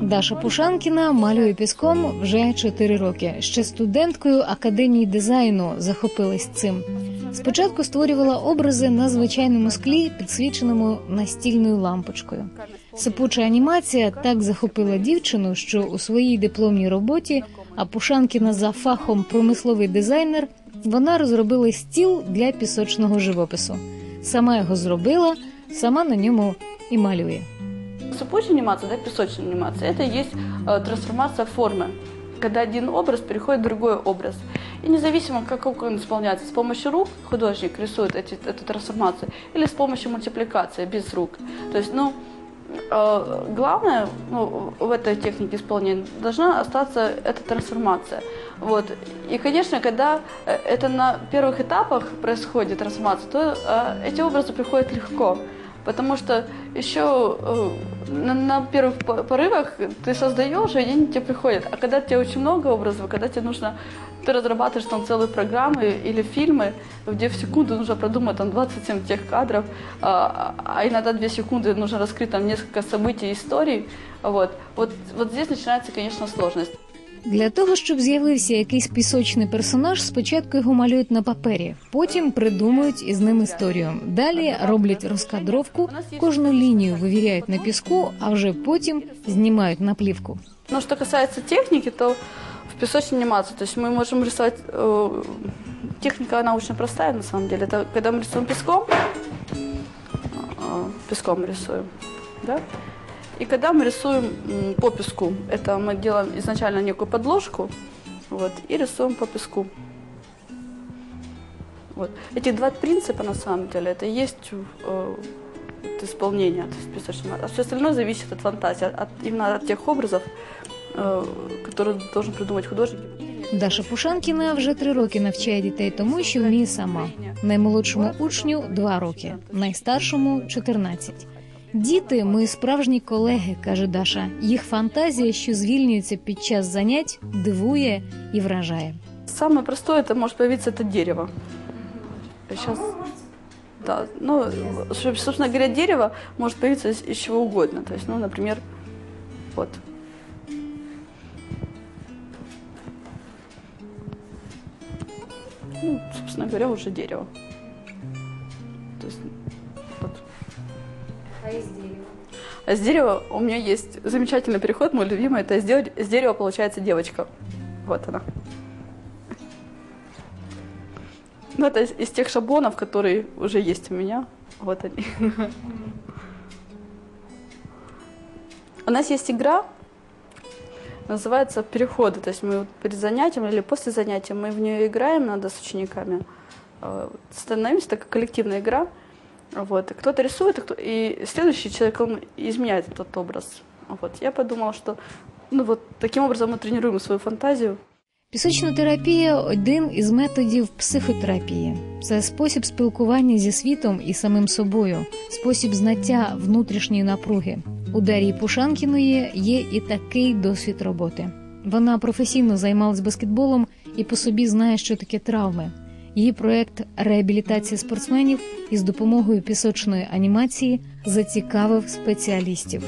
Даша Пушанкіна малює піском вже 4 роки. Ще студенткою академії дизайну захопилась цим. Спочатку створювала образи на звичайному склі, підсвіченому настільною лампочкою. Сипуча анімація так захопила дівчину, що у своїй дипломній роботі, а Пушанкіна за фахом промисловий дизайнер, вона розробила стіл для пісочного живопису. Сама його зробила, сама на ньому і малює. Сыпучая анимация, да, песочная анимация, это и есть э, трансформация формы, когда один образ переходит в другой образ. И независимо, как он исполняется, с помощью рук художник рисует эти, эту трансформацию, или с помощью мультипликации, без рук. То есть, ну, э, главное ну, в этой технике исполнения должна остаться эта трансформация. Вот. И, конечно, когда э, это на первых этапах происходит трансформация, то э, эти образы приходят легко. Потому что еще э, на, на первых по- порывах ты создаешь, и они тебе приходят. А когда тебе очень много образов, когда тебе нужно, ты разрабатываешь там целые программы или фильмы, где в секунду нужно продумать там 27 тех кадров, а, а иногда 2 секунды нужно раскрыть там несколько событий, историй. Вот. Вот, вот здесь начинается, конечно, сложность. Для того, щоб з'явився якийсь пісочний персонаж, спочатку його малюють на папері, потім придумують із ним історію. Далі роблять розкадровку, кожну лінію вивіряють на піску, а вже потім знімають на плівку. Но что касается техники, то в песочной анимации, то есть мы можем рисовать, э, техника она очень простая на самом деле. Это когда мы рисуем песком, э, песком рисуем, да? И когда мы рисуем м, по песку, это мы делаем изначально некую подложку, вот, и рисуем по песку. Вот. Эти два принципа на самом деле, это и есть э, от исполнения, то есть песочной анимации. А все остальное зависит от фантазии, от, именно от тех образов, э, которые должен придумать художник. Даша Пушанкіна вже три роки навчає дітей тому, що вміє сама. Наймолодшому учню два роки, найстаршому 14. Діти, ми справжні колеги, каже Даша. Їх фантазія, що звільнюється під час занять, дивує і вражає. Самое простое, это может появиться это дерево. Сейчас, да, ну, ш- собственно говоря, дерево может появиться из, из чего угодно. То есть, ну, например, вот. Ну, собственно говоря, уже дерево. А из дерева у меня есть замечательный переход, мой любимый, это дерева, из дерева получается девочка. Вот она. Ну, это из, из тех шаблонов, которые уже есть у меня. Вот они. У нас есть игра, называется «Переходы». То есть мы перед занятием или после занятия мы в нее играем, надо с учениками. Э, Становимся, такая коллективная игра. Вот. Кто-то рисует, а кто... и следующий человек, он изменяет этот образ. Вот. Я подумала, что ну вот таким образом мы тренируем свою фантазию. Пісочна терапія один із методів психотерапії. Це спосіб спілкування зі світом і самим собою, спосіб знаття внутрішньої напруги. У Дарії Пушанкіної є і такий досвід роботи. Вона професійно займалась баскетболом і по собі знає, що таке травми. Її проект реабілітація спортсменів із допомогою пісочної анімації зацікавив спеціалістів.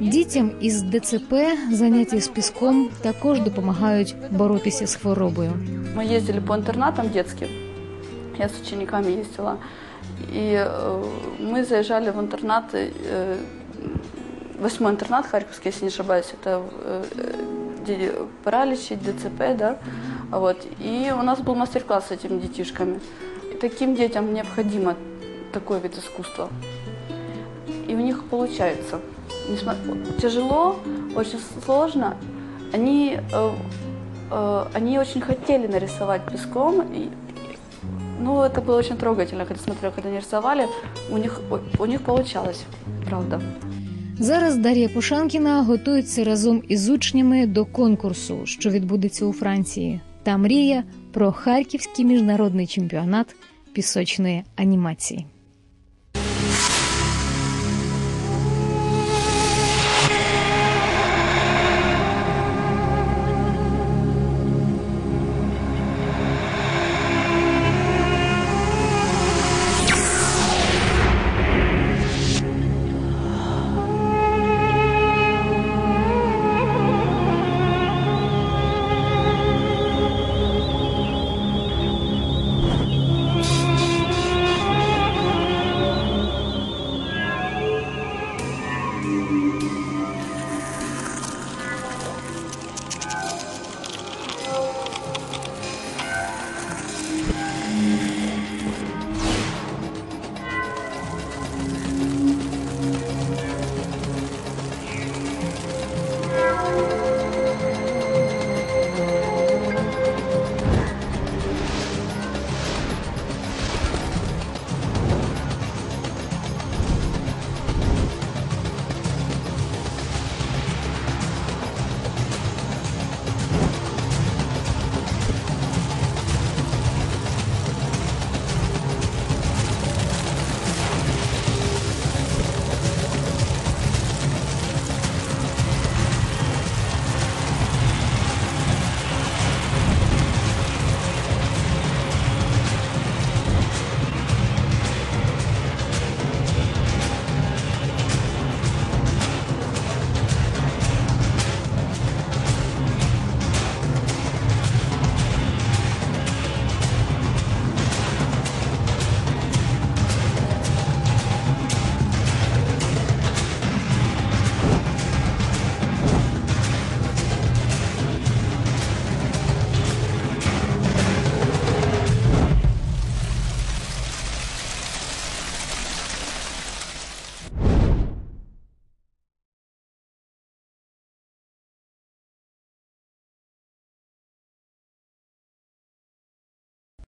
Дітям із ДЦП заняття з піском також допомагають боротися з хворобою. Мы ездили по интернатам детским. Я с учениками ездила. И э, мы заезжали в интернаты. Э, восьмой интернат Харьковский, если не ошибаюсь, это э, где параличи, ДЦП, да. Вот. И у нас был мастер-класс с этими детишками. И таким детям необходимо такой вид искусства. И у них получается. Тяжело, очень сложно. Они, э, э, они очень хотели нарисовать песком. И, ну, это было очень трогательно, когда смотрела, когда они рисовали. У них, у них получалось, правда. Зараз Дар'я Пушанкіна готується разом із учнями до конкурсу, що відбудеться у Франції, та мріє про харківський міжнародний чемпіонат пісочної анімації.